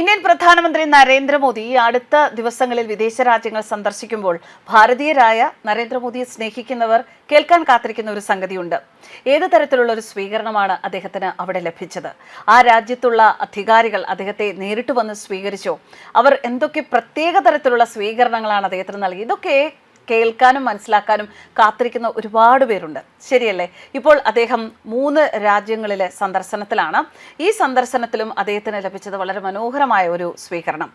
Indian പ്രധാനമന്ത്രി നരേന്ദ്രമോദി ഈ അടുത്ത ദിവസങ്ങളിൽ വിദേശ രാജ്യങ്ങൾ സന്ദർശിക്കുമ്പോൾ ഭാരതീയരായ നരേന്ദ്രമോദിയെ സ്നേഹിക്കുന്നവർ കേൾക്കാൻ കാത്തിരിക്കുന്ന ഒരു സംഗതിയുണ്ട്. ഏത് തരത്തിലുള്ള ഒരു സ്വീകരണമാണ് അദ്ദേഹത്തിന് അവിടെ ലഭിച്ചത്? ആ രാജ്യത്തുള്ള അധികാരികൾ അദ്ദേഹത്തെ നേരിട്ട് വന്ന് സ്വീകരിച്ചോ? അവർ എന്തൊക്കെ പ്രത്യേക തരത്തിലുള്ള സ്വീകരണങ്ങളാണ് അദ്ദേഹത്തിന് നൽകി? ഇതൊക്കെ കേൾക്കാനും മനസ്സിലാക്കാനും കാത്തിരിക്കുന്ന ഒരുപാട് പേരുണ്ട്. ശരിയല്ലേ? ഇപ്പോൾ അദ്ദേഹം മൂന്ന് രാജ്യങ്ങളിലെ സന്ദർശനത്തിലാണ്. ഈ സന്ദർശനത്തിലും അദ്ദേഹത്തിന് ലഭിച്ചത് വളരെ മനോഹരമായ ഒരു സ്വീകരണം.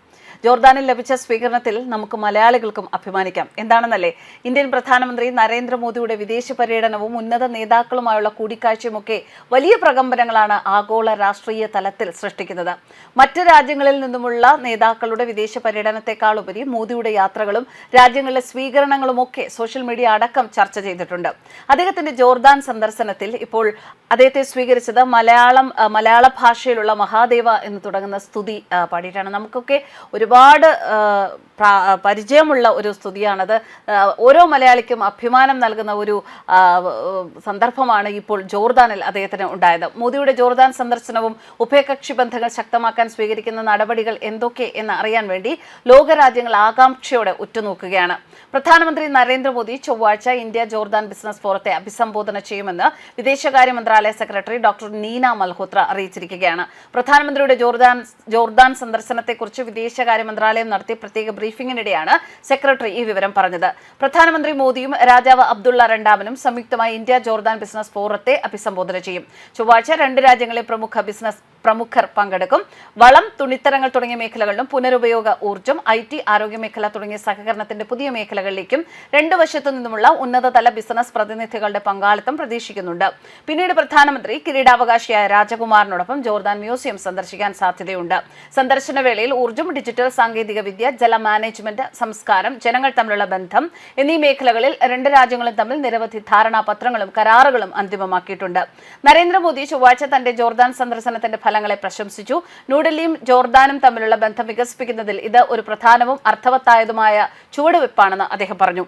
ജോർദാനിൽ ലഭിച്ച സ്വീകരണത്തിൽ നമുക്ക് മലയാളികൾക്കും അഭിമാനിക്കാം. എന്താണെന്നല്ലേ? ഇന്ത്യൻ പ്രധാനമന്ത്രി നരേന്ദ്രമോദിയുടെ വിദേശ പര്യടനവും ഉന്നത നേതാക്കളുമായുള്ള കൂടിക്കാഴ്ചയുമൊക്കെ വലിയ പ്രകമ്പനങ്ങളാണ് ആഗോള രാഷ്ട്രീയ തലത്തിൽ സൃഷ്ടിക്കുന്നത്. മറ്റ് രാജ്യങ്ങളിൽ നിന്നുമുള്ള നേതാക്കളുടെ വിദേശ പര്യടനത്തെക്കാൾ ഉപരി മോദിയുടെ യാത്രകളും രാജ്യങ്ങളിലെ സ്വീകരണങ്ങളും ഒക്കെ സോഷ്യൽ മീഡിയ അടക്കം ചർച്ച ചെയ്തിട്ടുണ്ട്. അദ്ദേഹത്തിന്റെ ജോർദാൻ സന്ദർശനത്തിൽ ഇപ്പോൾ അദ്ദേഹത്തെ സ്വീകരിച്ചത് മലയാളം മലയാള ഭാഷയിലുള്ള മഹാദേവ എന്ന് തുടങ്ങുന്ന സ്തുതി പാടിയിട്ടാണ്. നമുക്കൊക്കെ ഒരുപാട് പരിചയമുള്ള ഒരു സ്തുതിയാണത്. ഓരോ മലയാളിക്കും അഭിമാനം നൽകുന്ന ഒരു സന്ദർഭമാണ് ഇപ്പോൾ ജോർദാനിൽ അദ്ദേഹത്തിന് ഉണ്ടായത്. മോദിയുടെ ജോർദാൻ സന്ദർശനവും ഉഭയകക്ഷി ബന്ധങ്ങൾ ശക്തമാക്കാൻ സ്വീകരിക്കുന്ന നടപടികൾ എന്തൊക്കെ എന്ന് അറിയാൻ വേണ്ടി ലോകരാജ്യങ്ങൾ ആകാംക്ഷയോടെ ഉറ്റുനോക്കുകയാണ്. പ്രധാനമന്ത്രി നരേന്ദ്രമോദി ചൊവ്വാഴ്ച ഇന്ത്യ ജോർദാൻ ബിസിനസ് ഫോറത്തെ അഭിസംബോധന ചെയ്യുമെന്ന് വിദേശകാര്യ മന്ത്രാലയ സെക്രട്ടറി ഡോക്ടർ നീന മൽഹോത്ര അറിയിച്ചിരിക്കുകയാണ്. പ്രധാനമന്ത്രിയുടെ ജോർദാൻ ജോർദാൻ സന്ദർശനത്തെക്കുറിച്ച് വിദേശകാര്യ മന്ത്രാലയം നടത്തിയ പ്രത്യേക ബ്രീഫിംഗിനിടെയാണ് സെക്രട്ടറി ഈ വിവരം പറഞ്ഞത്. പ്രധാനമന്ത്രി മോദിയും രാജാവ് അബ്ദുള്ള രണ്ടാമനും സംയുക്തമായി ഇന്ത്യ ജോർദാൻ ബിസിനസ് ഫോറത്തെ അഭിസംബോധന ചെയ്യും. ചൊവ്വാഴ്ച രണ്ട് രാജ്യങ്ങളിലെ പ്രമുഖ ബിസിനസ് പ്രമുഖർ പങ്കെടുക്കും. വളം തുണിത്തരങ്ങൾ തുടങ്ങിയ മേഖലകളിലും പുനരുപയോഗ ഊർജം ഐ ടി ആരോഗ്യ മേഖല തുടങ്ങിയ സഹകരണത്തിന്റെ പുതിയ മേഖലകളിലേക്കും രണ്ടു വശത്തു നിന്നുമുള്ള ഉന്നതതല ബിസിനസ് പ്രതിനിധികളുടെ പങ്കാളിത്തം പ്രതീക്ഷിക്കുന്നുണ്ട്. പിന്നീട് പ്രധാനമന്ത്രി കിരീടാവകാശിയായ രാജകുമാറിനോടൊപ്പം ജോർദാൻ മ്യൂസിയം സന്ദർശിക്കാൻ സാധ്യതയുണ്ട്. സന്ദർശന വേളയിൽ ഊർജം ഡിജിറ്റൽ സാങ്കേതിക വിദ്യ ജല മാനേജ്മെന്റ് സംസ്കാരം ജനങ്ങൾ തമ്മിലുള്ള ബന്ധം എന്നീ മേഖലകളിൽ രണ്ട് രാജ്യങ്ങളും തമ്മിൽ നിരവധി ധാരണാപത്രങ്ങളും കരാറുകളും അന്തിമമാക്കിയിട്ടുണ്ട്. നരേന്ദ്രമോദി ചൊവ്വാഴ്ച തന്റെ ജോർദാൻ സന്ദർശനത്തിന്റെ ഫലങ്ങളെ പ്രശംസിച്ചു. ന്യൂഡൽഹിയും ജോർദാനും തമ്മിലുള്ള ബന്ധം വികസിപ്പിക്കുന്നതിൽ ഇത് ഒരു പ്രധാനവും അർത്ഥവത്തായതുമായ ചുവടുവെപ്പാണെന്ന് അദ്ദേഹം പറഞ്ഞു.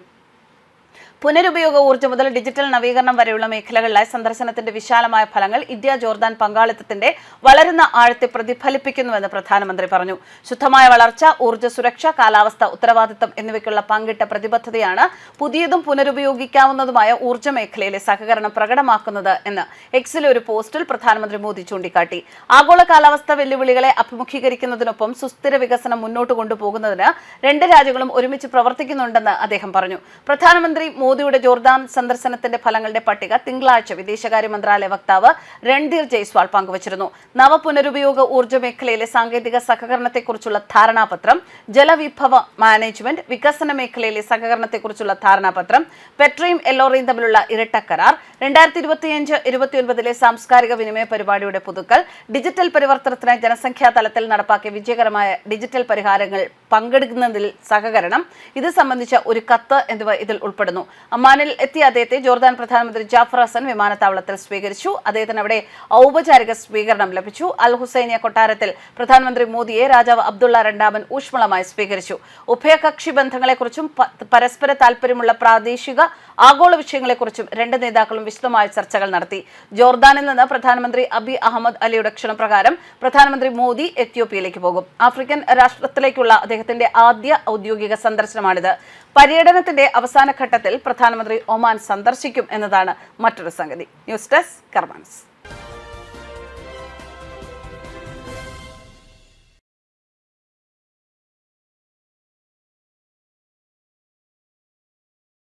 പുനരുപയോഗ ഊർജം മുതൽ ഡിജിറ്റൽ നവീകരണം വരെയുള്ള മേഖലകളിലായി സന്ദർശനത്തിന്റെ വിശാലമായ ഫലങ്ങൾ ഇന്ത്യ ജോർദാൻ പങ്കാളിത്തത്തിന്റെ വളരുന്ന ആഴത്തെ പ്രതിഫലിപ്പിക്കുന്നുവെന്ന് പ്രധാനമന്ത്രി പറഞ്ഞു. ശുദ്ധമായ വളർച്ച ഊർജ സുരക്ഷ കാലാവസ്ഥ ഉത്തരവാദിത്തം എന്നിവയ്ക്കുള്ള പങ്കിട്ട പ്രതിബദ്ധതയാണ് പുതിയതും പുനരുപയോഗിക്കാവുന്നതുമായ ഊർജ മേഖലയിലെ സഹകരണം പ്രകടമാക്കുന്നത് എന്ന് എക്സിലെ ഒരു പോസ്റ്റിൽ പ്രധാനമന്ത്രി മോദി ചൂണ്ടിക്കാട്ടി. ആഗോള കാലാവസ്ഥ വെല്ലുവിളികളെ അഭിമുഖീകരിക്കുന്നതിനൊപ്പം സുസ്ഥിര വികസനം മുന്നോട്ട് കൊണ്ടുപോകുന്നതിന് രണ്ട് രാജ്യങ്ങളും ഒരുമിച്ച് പ്രവർത്തിക്കുന്നുണ്ടെന്ന് അദ്ദേഹം പറഞ്ഞു. പ്രധാനമന്ത്രി മോദിയുടെ ജോർദാൻ സന്ദർശനത്തിന്റെ ഫലങ്ങളുടെ പട്ടിക തിങ്കളാഴ്ച വിദേശകാര്യ മന്ത്രാലയ വക്താവ് രൺധീർ ജയ്സ്വാൾ പങ്കുവച്ചിരുന്നു. നവപുനരുപയോഗ ഊർജ മേഖലയിലെ സാങ്കേതിക സഹകരണത്തെക്കുറിച്ചുള്ള ധാരണാപത്രം ജലവിഭവ മാനേജ്മെന്റ് വികസന മേഖലയിലെ സഹകരണത്തെക്കുറിച്ചുള്ള ധാരണാപത്രം പെട്രയും എല്ലോറയും തമ്മിലുള്ള ഇരട്ട കരാർ രണ്ടായിരത്തി ഇരുപത്തിയഞ്ച് ഇരുപത്തിയൊൻപതിലെ സാംസ്കാരിക വിനിമയ പരിപാടിയുടെ പുതുക്കൽ ഡിജിറ്റൽ പരിവർത്തനത്തിന് ജനസംഖ്യാ തലത്തിൽ നടപ്പാക്കിയ വിജയകരമായ ഡിജിറ്റൽ പരിഹാരങ്ങൾ പങ്കെടുക്കുന്നതിൽ സഹകരണം ഇത് സംബന്ധിച്ച ഒരു കത്ത് എന്നിവ ഇതിൽ ഉൾപ്പെടുന്നു. അമ്മാനിൽ എത്തിയ അദ്ദേഹത്തെ ജോർദാൻ പ്രധാനമന്ത്രി ജാഫർ ഹസൻ വിമാനത്താവളത്തിൽ സ്വീകരിച്ചു. അദ്ദേഹത്തിന് അവിടെ ഔപചാരിക സ്വീകരണം ലഭിച്ചു. അൽ ഹുസൈനിയ കൊട്ടാരത്തിൽ പ്രധാനമന്ത്രി മോദിയെ രാജാവ് അബ്ദുള്ള രണ്ടാമൻ ഊഷ്മളമായി സ്വീകരിച്ചു. ഉഭയകക്ഷി ബന്ധങ്ങളെക്കുറിച്ചും പരസ്പര താൽപര്യമുള്ള പ്രാദേശിക ആഗോള വിഷയങ്ങളെക്കുറിച്ചും രണ്ട് നേതാക്കളും വിശദമായ ചർച്ചകൾ നടത്തി. ജോർദാനിൽ നിന്ന് പ്രധാനമന്ത്രി അബി അഹമ്മദ് അലിയുടെ ക്ഷണപ്രകാരം പ്രധാനമന്ത്രി മോദി എത്യോപ്യയിലേക്ക് പോകും. ആഫ്രിക്കൻ രാഷ്ട്രത്തിലേക്കുള്ള അദ്ദേഹത്തിന്റെ ആദ്യ ഔദ്യോഗിക സന്ദർശനമാണിത്. പര്യടനത്തിന്റെ അവസാന ഘട്ടത്തിൽ പ്രധാനമന്ത്രി ഒമാൻ സന്ദർശിക്കും എന്നതാണ് മറ്റൊരു സംഗതി. News desk കർമാൻസ്